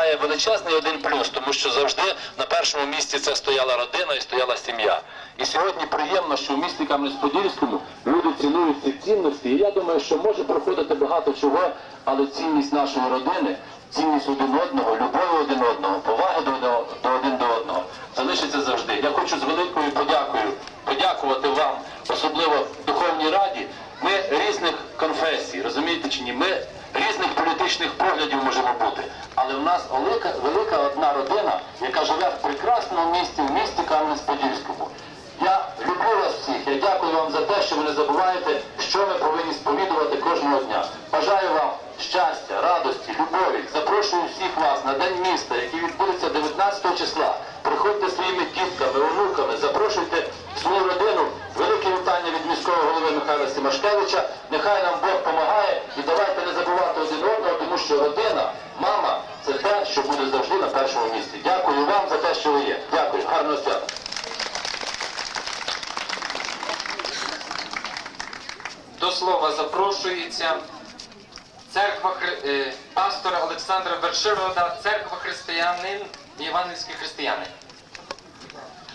Має величезний один плюс, тому що завжди на першому місці це стояла родина і стояла сім'я. І сьогодні приємно, що в місті Кам'янець-Подільському люди цінують ці цінності. І я думаю, що може проходити багато чого, але цінність нашої родини, цінність один одного, любові один одного, поваги до, до один до одного залишиться завжди. Я хочу з великою подякою подякувати вам, особливо Духовній Раді. Ми різних конфесій, розумієте чи ні? Ми різних політичних поглядів можемо бути. Але в нас велика, велика одна родина, яка живе в прекрасному місті, в місті Кам'янець-Подільському. Я люблю вас всіх. Я дякую вам за те, що ви не забуваєте, що ми повинні сповідувати кожного дня. Бажаю вам щастя, радості, любові. Запрошую всіх вас на День міста, який відбудеться 19 числа. Приходьте своїми дітками, онуками, запрошуйте свою родину. Велике вітання від міського голови Михайла Симашкевича. Нехай нам Бог допомагає і давайте не забувати один одного, тому що родина, мама завжди на першому місці. Дякую вам за те, що ви є. Дякую, гарного свята. До слова запрошується церква Хри- е, пастора Олександра Верширода, церква християнин і євангельські християни.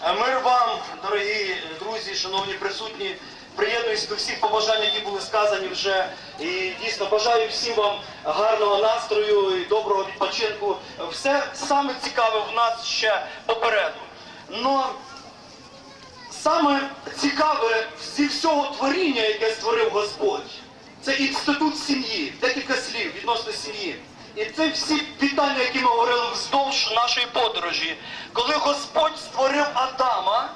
А Мир вам, дорогі друзі, шановні присутні. Приєднуюсь до всіх побажань, які були сказані вже. І дійсно бажаю всім вам гарного настрою і доброго відпочинку. Все саме цікаве в нас ще попереду. Но саме цікаве зі всього творіння, яке створив Господь, це інститут сім'ї, декілька слів відносно сім'ї. І це всі питання, які ми говорили вздовж нашої подорожі. Коли Господь створив Адама,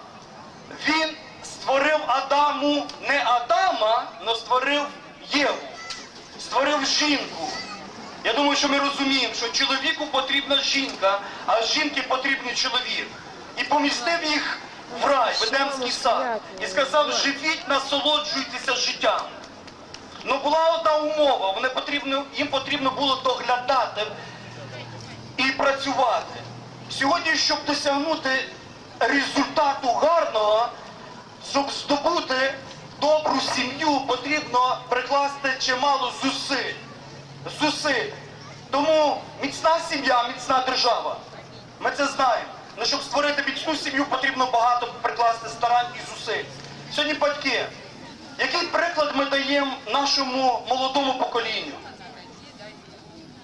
Адаму не Адама, але створив Єву, створив жінку. Я думаю, що ми розуміємо, що чоловіку потрібна жінка, а жінки потрібний чоловік. І помістив їх в рай, в Едемський сад. І сказав, живіть, насолоджуйтеся життям. Ну була одна умова, вони потрібно, їм потрібно було доглядати і працювати. Сьогодні, щоб досягнути результату гарного, щоб здобути добру сім'ю, потрібно прикласти чимало зусиль. Зусиль. Тому міцна сім'я, міцна держава. Ми це знаємо. Але щоб створити міцну сім'ю, потрібно багато прикласти старань і зусиль. Сьогодні батьки, який приклад ми даємо нашому молодому поколінню?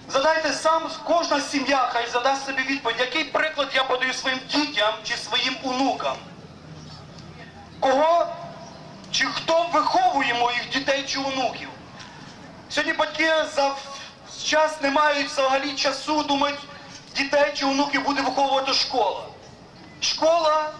Задайте сам, кожна сім'я хай задасть собі відповідь, який приклад я подаю своїм дітям чи своїм онукам? Кого чи хто виховує моїх дітей чи онуків? Сьогодні батьки за час не мають взагалі часу, думають, дітей чи онуків буде виховувати школа. Школа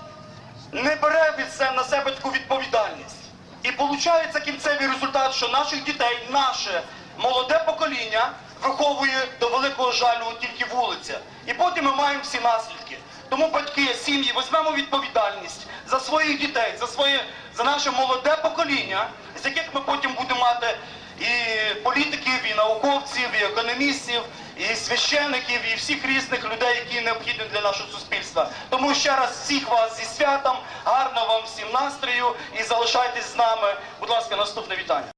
не бере від себе на себе таку відповідальність. І виходить кінцевий результат, що наших дітей, наше молоде покоління виховує до великого жалю тільки вулиця. І потім ми маємо всі наслідки. Тому батьки, сім'ї, візьмемо відповідальність своїх дітей, за своє, за наше молоде покоління, з яких ми потім будемо мати і політиків, і науковців, і економістів, і священиків, і всіх різних людей, які необхідні для нашого суспільства. Тому ще раз всіх вас зі святом, гарного вам всім настрою і залишайтесь з нами. Будь ласка, наступне вітання.